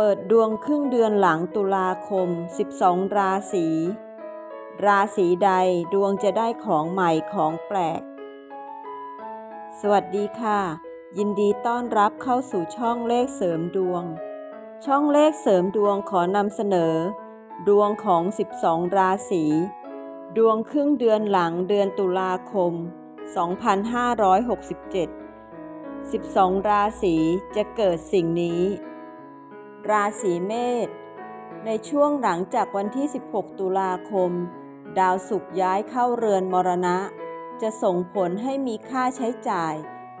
เปิดดวงครึ่งเดือนหลังตุลาคม 12 ราศี ราศีใดดวงจะได้ของใหม่ของแปลก สวัสดีค่ะ ยินดีต้อนรับเข้าสู่ช่องเลขเสริมดวง ช่องเลขเสริมดวงขอนำเสนอ ดวงของ 12 ราศี ดวงครึ่งเดือนหลังเดือนตุลาคม 2567 12 ราศีจะเกิดสิ่งนี้ ราศีเมษในช่วงหลังจากวันที่ 16 ตุลาคม ดาวศุกร์ย้ายเข้าเรือนมรณะ จะส่งผลให้มีค่าใช้จ่าย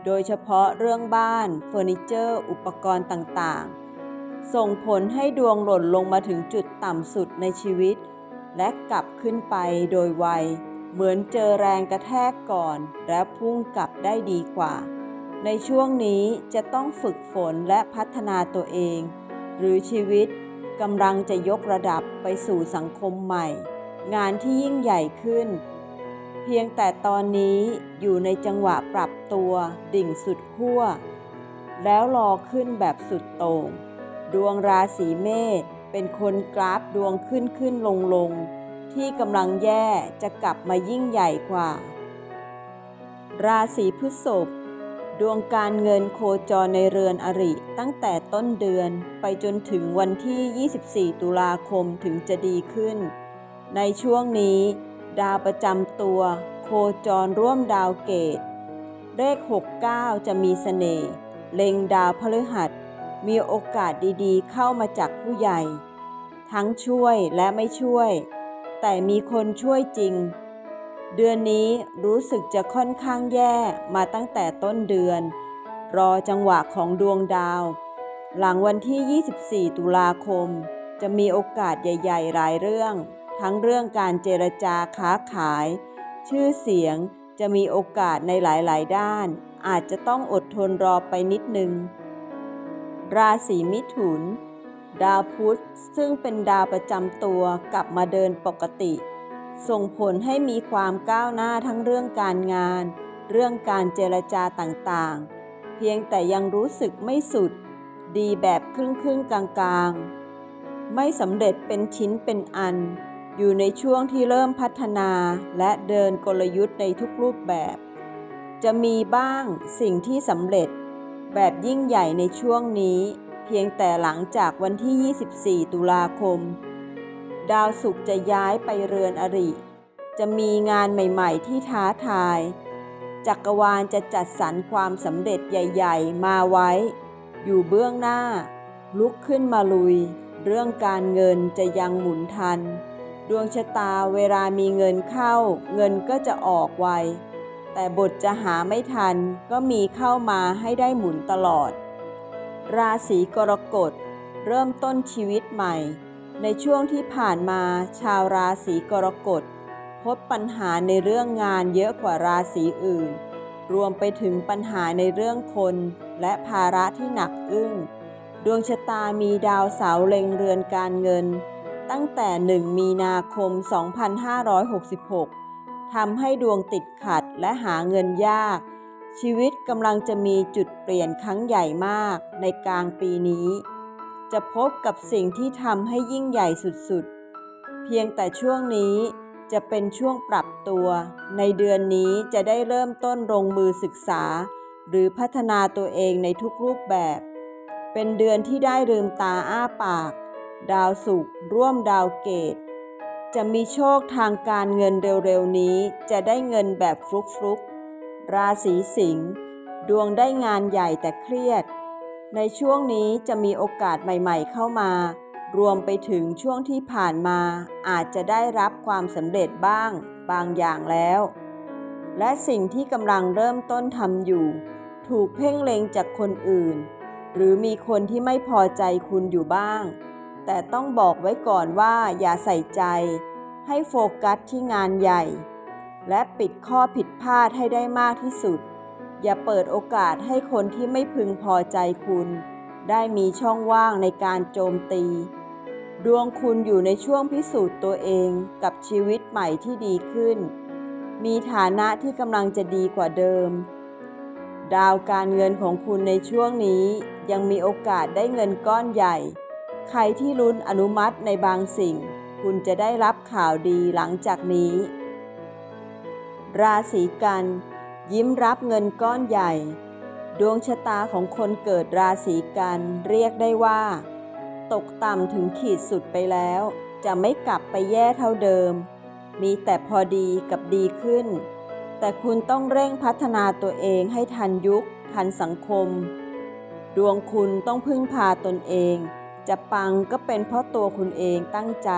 โดยเฉพาะเรื่องบ้าน เฟอร์นิเจอร์ อุปกรณ์ต่างๆ ส่งผลให้ดวงหล่นลงมาถึงจุดต่ำสุดในชีวิต และกลับขึ้นไปโดยไว เหมือนเจอแรงกระแทกก่อน และพุ่งกลับได้ดีกว่า ในช่วงนี้จะต้องฝึกฝนและพัฒนาตัวเอง หรือชีวิตกำลังจะยกระดับไปสู่สังคมใหม่ งานที่ยิ่งใหญ่ขึ้น เพียงแต่ตอนนี้อยู่ในจังหวะปรับตัวดิ่งสุดขั้ว แล้วรอขึ้นแบบสุดโต่ง ดวงราศีเมษเป็นคนกราฟดวงขึ้นขึ้นลงลงที่กำลังแย่จะกลับมายิ่งใหญ่กว่า ราศีพฤษภ ดวงการเงินโคจรในเรือนอริ ตั้งแต่ต้นเดือนไปจนถึงวันที่ 24 ตุลาคมถึงจะดีขึ้น ในช่วงนี้ ดาวประจำตัว โคจรร่วมดาวเกต เลข 69 จะมีเสน่ห์เล็งดาวพฤหัส มีโอกาสดีๆ เข้ามาจากผู้ใหญ่ ทั้งช่วยและไม่ช่วย แต่มีคนช่วยจริง เดือนนี้รู้สึกจะค่อนข้างแย่มาตั้งแต่ต้นเดือน รอจังหวะของดวงดาว หลังวันที่ 24 ตุลาคม จะมีโอกาสใหญ่ๆ หลายเรื่อง ทั้งเรื่องการเจรจาค้าขาย ชื่อเสียงจะมีโอกาสในหลายๆ ด้าน อาจจะต้องอดทนรอไปนิดนึง ราศีมิถุน ดาวพุธซึ่งเป็นดาวประจำตัวกลับมาเดินปกติ ส่งผลให้มีความก้าวหน้าทั้งเรื่องการงาน เรื่องการเจรจาต่างๆ เพียงแต่ยังรู้สึกไม่สุด ดีแบบครึ่งครึ่งๆกลางๆ ไม่สำเร็จเป็นชิ้นเป็นอัน อยู่ในช่วงที่เริ่มพัฒนาและเดินกลยุทธ์ในทุกรูปแบบ จะมีบ้างสิ่งที่สำเร็จ แบบยิ่งใหญ่ในช่วงนี้ เพียงแต่หลังจากวันที่ 24 ตุลาคม ดาวศุกร์จะย้ายไปเรือนอริ จะมีงานใหม่ๆที่ท้าทาย จักรวาลจะจัดสรรความสำเร็จใหญ่ๆ มาไว้ อยู่เบื้องหน้า ลุกขึ้นมาลุย เรื่องการเงินจะยังหมุนทัน ดวงชะตาเวลามีเงินเข้า เงินก็จะออกไว แต่บทจะหาไม่ทันก็มีเข้ามาให้ได้หมุนตลอด ราศีกรกฎเริ่มต้นชีวิตใหม่ ในช่วงที่ผ่านมาชาวราศีกรกฎ พบปัญหาในเรื่องงานเยอะกว่าราศีอื่น รวมไปถึงปัญหาในเรื่องคน และภาระที่หนักอึ้ง ดวงชะตามีดาวเสาเล็งเรือนการเงิน ตั้งแต่ 1 มีนาคม 2566 ทำให้ดวงติดขัดและหาเงินยาก ชีวิตกำลังจะมีจุดเปลี่ยนครั้งใหญ่มากในกลางปีนี้ จะพบกับสิ่งที่ทำให้ยิ่งใหญ่สุดๆ เพียงแต่ช่วงนี้จะเป็นช่วงปรับตัว ในเดือนนี้จะได้เริ่มต้นลงมือศึกษา หรือพัฒนาตัวเองในทุกรูปแบบ เป็นเดือนที่ได้ลืมตาอ้าปาก ดาวศุกร์ร่วมดาวเกต จะมีโชคทางการเงินเร็วๆนี้จะได้เงินแบบฟลุกๆ ราศีสิงห์ดวงได้งานใหญ่แต่เครียด ในช่วงนี้จะมีโอกาสใหม่ๆเข้ามา รวมไปถึงช่วงที่ผ่านมา อาจจะได้รับความสำเร็จบ้าง บางอย่างแล้ว และสิ่งที่กำลังเริ่มต้นทำอยู่ ถูกเพ่งเล็งจากคนอื่น หรือมีคนที่ไม่พอใจคุณอยู่บ้าง แต่ต้องบอกไว้ก่อนว่าอย่าใส่ใจ ให้โฟกัสที่งานใหญ่ และปิดข้อผิดพลาดให้ได้มากที่สุด อย่าเปิดโอกาสให้คนที่ไม่พึงพอใจคุณ ได้มีช่องว่างในการโจมตี ดวงคุณอยู่ในช่วงพิสูจน์ตัวเองกับชีวิตใหม่ที่ดีขึ้น มีฐานะที่กำลังจะดีกว่าเดิม ดาวการเงินของคุณในช่วงนี้ยังมีโอกาสได้เงินก้อนใหญ่ ใครที่ลุ้นอนุมัติในบางสิ่ง คุณจะได้รับข่าวดีหลังจากนี้ ราศีกัน ยิ้มรับเงินก้อนใหญ่ ดวงชะตาของคนเกิดราศีกันเรียกได้ว่า ตกต่ำถึงขีดสุดไปแล้ว จะไม่กลับไปแย่เท่าเดิม มีแต่พอดีกับดีขึ้น แต่คุณต้องเร่งพัฒนาตัวเองให้ทันยุค ทันสังคม ดวงคุณต้องพึ่งพาตนเอง จะปังก็เป็นเพราะตัวคุณเองตั้งใจ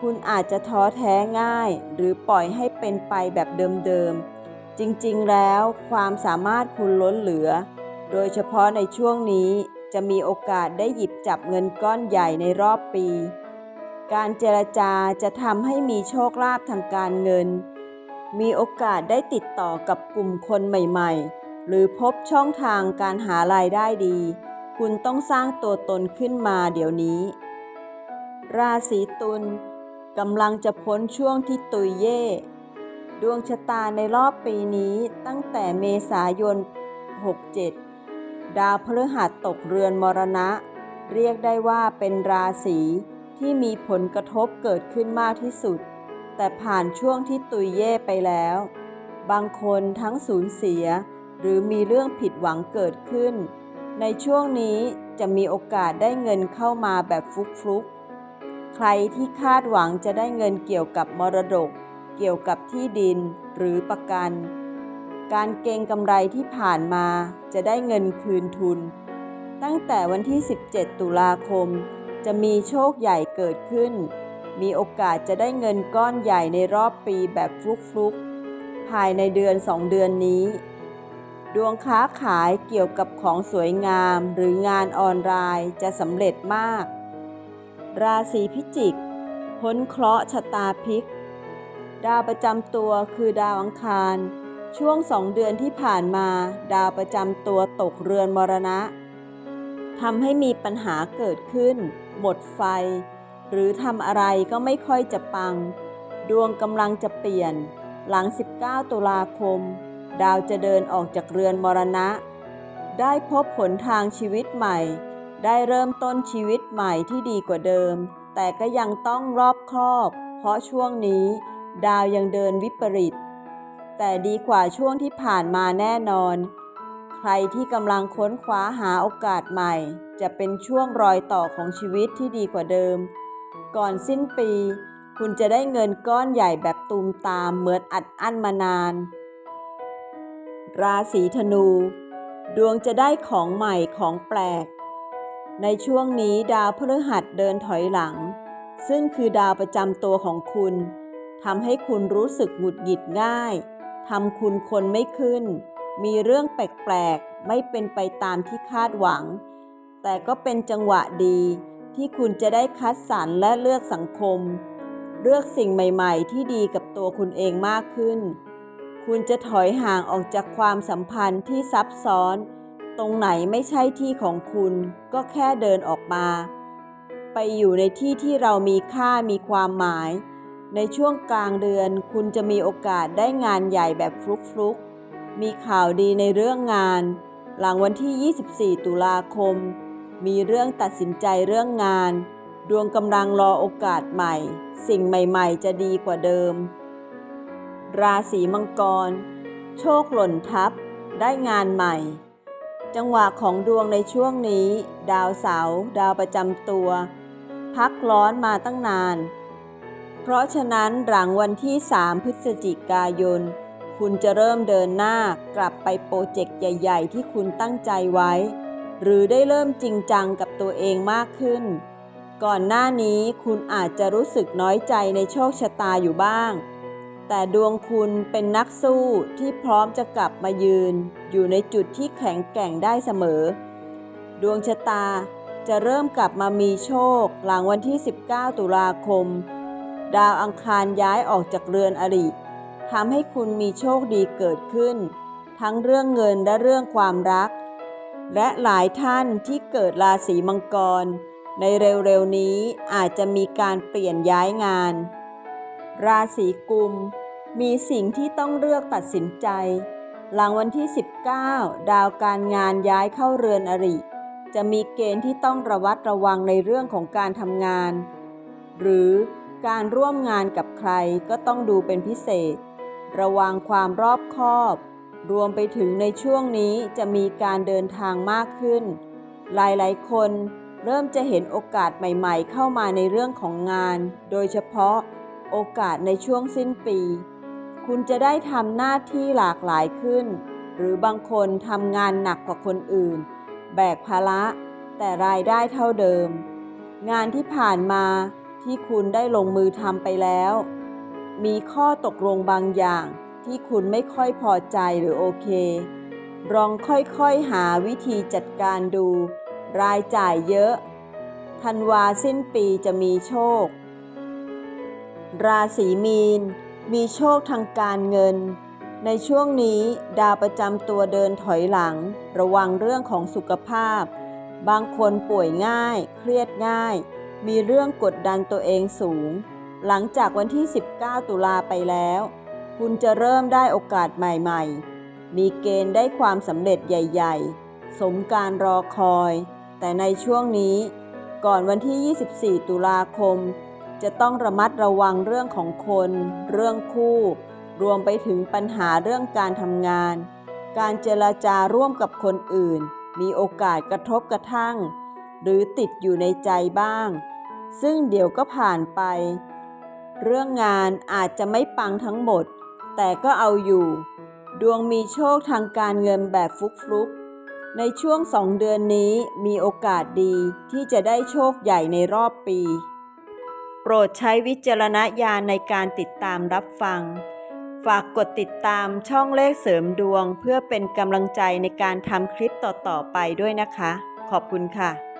คุณอาจจะท้อแท้ง่าย หรือปล่อยให้เป็นไปแบบเดิมๆ จริงๆ แล้วความสามารถคุณล้นเหลือ โดยเฉพาะในช่วงนี้จะมีโอกาสได้หยิบจับเงินก้อนใหญ่ในรอบปี การเจรจาจะทำให้มีโชคลาภทางการเงิน มีโอกาสได้ติดต่อกับกลุ่มคนใหม่ๆ หรือพบช่องทางการหารายได้ดี คุณต้องสร้างตัวตนขึ้นมาเดี๋ยวนี้ ราศีตุลกำลังจะพ้นช่วงที่ตุยเย่ ดวงชะตาในรอบปีนี้ตั้งแต่เมษายน 67 ดาวพฤหัสตกเรือนมรณะ เรียกได้ว่าเป็นราศีที่มีผลกระทบเกิดขึ้นมากที่สุด แต่ผ่านช่วงที่ตุยเย่ไปแล้ว บางคนทั้งสูญเสีย หรือมีเรื่องผิดหวังเกิดขึ้น ในช่วงนี้จะมีโอกาสได้เงินเข้ามาแบบฟุกๆใครที่คาดหวังจะได้เงินเกี่ยวกับมรดก เกี่ยวกับที่ดินหรือประกัน การเก็งกำไรที่ผ่านมาจะได้เงินคืนทุน ตั้งแต่วันที่ 17 ตุลาคม จะมีโชคใหญ่เกิดขึ้น มีโอกาสจะได้เงินก้อนใหญ่ในรอบปีแบบฟลุกๆ ภายในเดือน 2 เดือนนี้ ดวงค้าขายเกี่ยวกับของสวยงามหรืองานออนไลน์จะสำเร็จมาก ราศีพิจิก พ้นเคราะห์ชะตาพลิก ดาวประจำตัวคือดาวอังคาร ช่วงสองเดือนที่ผ่านมา ดาวประจำตัวตกเรือนมรณะทำให้มีปัญหาเกิดขึ้น หมดไฟ หรือทำอะไรก็ไม่ค่อยจะปัง ดวงกำลังจะเปลี่ยน หลัง 19 ตุลาคม ดาวจะเดินออกจากเรือนมรณะ ได้พบผลทางชีวิตใหม่ ได้เริ่มต้นชีวิตใหม่ที่ดีกว่าเดิม แต่ก็ยังต้องรอบคอบ เพราะช่วงนี้ ดาวยังเดินวิปริต แต่ดีกว่าช่วงที่ผ่านมาแน่นอน ใครที่กำลังค้นคว้าหาโอกาสใหม่ จะเป็นช่วงรอยต่อของชีวิตที่ดีกว่าเดิม ก่อนสิ้นปี คุณจะได้เงินก้อนใหญ่แบบตูมตามเหมือนอัดอั้นมานาน ราศีธนู ดวงจะได้ของใหม่ของแปลก ในช่วงนี้ดาวพฤหัสเดินถอยหลัง ซึ่งคือดาวประจำตัวของคุณ ทำให้คุณรู้สึกหงุดหงิดง่ายทำคุณคนไม่ขึ้น มีเรื่องแปลกๆ ไม่เป็นไปตามที่คาดหวัง แต่ก็เป็นจังหวะดีที่คุณจะได้คัดสรรและเลือกสังคม เลือกสิ่งใหม่ ๆ ที่ดีกับตัวคุณเองมากขึ้น คุณจะถอยห่างออกจากความสัมพันธ์ที่ซับซ้อน ตรงไหนไม่ใช่ที่ของคุณ ก็แค่เดินออกมา ไปอยู่ในที่ที่เรามีค่ามีความหมาย ในช่วงกลางเดือนคุณจะมีโอกาสได้งานใหญ่แบบฟลุกๆ มีข่าวดีในเรื่องงาน หลังวันที่ 24 ตุลาคม มีเรื่องตัดสินใจเรื่องงาน ดวงกำลังรอโอกาสใหม่ สิ่งใหม่ๆ จะดีกว่าเดิม ราศีมังกร โชคหล่นทับ ได้งานใหม่ จังหวะของดวงในช่วงนี้ ดาวเสาร์ดาวประจำตัว พักร้อนมาตั้งนาน เพราะฉะนั้นหลังวันที่ 3 พฤศจิกายน คุณจะเริ่มเดินหน้ากลับไปโปรเจกต์ใหญ่ ๆ ที่คุณตั้งใจไว้ หรือได้เริ่มจริงจังกับตัวเองมากขึ้น ก่อนหน้านี้คุณอาจจะรู้สึกน้อยใจในโชคชะตาอยู่บ้าง แต่ดวงคุณเป็นนักสู้ที่พร้อมจะกลับมายืน อยู่ในจุดที่แข็งแกร่งได้เสมอ ดวงชะตาจะเริ่มกลับมามีโชคหลังวันที่ 19 ตุลาคม ดาวอังคารย้ายออกจากเรือนอริทำให้คุณมีโชคดีเกิดขึ้น ทั้งเรื่องเงินและเรื่องความรัก และหลายท่านที่เกิดราศีมังกร ในเร็วๆนี้อาจจะมีการเปลี่ยนย้ายงาน ราศีกุม มีสิ่งที่ต้องเลือกตัดสินใจ หลังวันที่ 19 ดาวการงานย้ายเข้าเรือนอริจะมีเกณฑ์ที่ต้องระวัดระวังในเรื่องของการทำงาน หรือ การร่วมงานกับใครก็ต้องดูเป็นพิเศษ ระวังความรอบคอบ รวมไปถึงในช่วงนี้จะมีการเดินทางมากขึ้น หลายๆ คนเริ่มจะเห็นโอกาสใหม่ๆ เข้ามาในเรื่องของงาน โดยเฉพาะโอกาสในช่วงสิ้นปี คุณจะได้ทำหน้าที่หลากหลายขึ้น หรือบางคนทำงานหนักกว่าคนอื่น แบกภาระ แต่รายได้เท่าเดิม งานที่ผ่านมา ที่คุณได้ลงมือทำไปแล้ว มีข้อตกลงบางอย่างที่คุณไม่ค่อยพอใจหรือโอเค ลองค่อยๆหาวิธีจัดการดู รายจ่ายเยอะ ธันวาสิ้นปีจะมีโชค ราศีมีน มีโชคทางการเงิน ในช่วงนี้ดาวประจำตัวเดินถอยหลัง ระวังเรื่องของสุขภาพ บางคนป่วยง่าย เครียดง่าย มีเรื่องกดดันตัวเองสูง หลังจากวันที่ 19 ตุลาไปแล้ว คุณจะเริ่มได้โอกาสใหม่ๆ มีเกณฑ์ได้ความสำเร็จใหญ่ ๆ สมการรอคอย แต่ในช่วงนี้ ก่อนวันที่ 24 ตุลาคม จะต้องระมัดระวังเรื่องของคน เรื่องคู่ รวมไปถึงปัญหาเรื่องการทำงาน การเจรจาร่วมกับคนอื่น มีโอกาสกระทบกระทั่ง หรือติดอยู่ในใจบ้าง ซึ่งเดี๋ยวก็ผ่านไป เรื่องงานอาจจะไม่ปังทั้งหมด แต่ก็เอาอยู่ ดวงมีโชคทางการเงินแบบฟุกๆในช่วงสองเดือนนี้มีโอกาสดีที่จะได้โชคใหญ่ในรอบปี โปรดใช้วิจารณญาณในการติดตามรับฟัง ฝากกดติดตามช่องเลขเสริมดวงเพื่อเป็นกำลังใจในการทำคลิปต่อๆไปด้วยนะคะ ขอบคุณค่ะ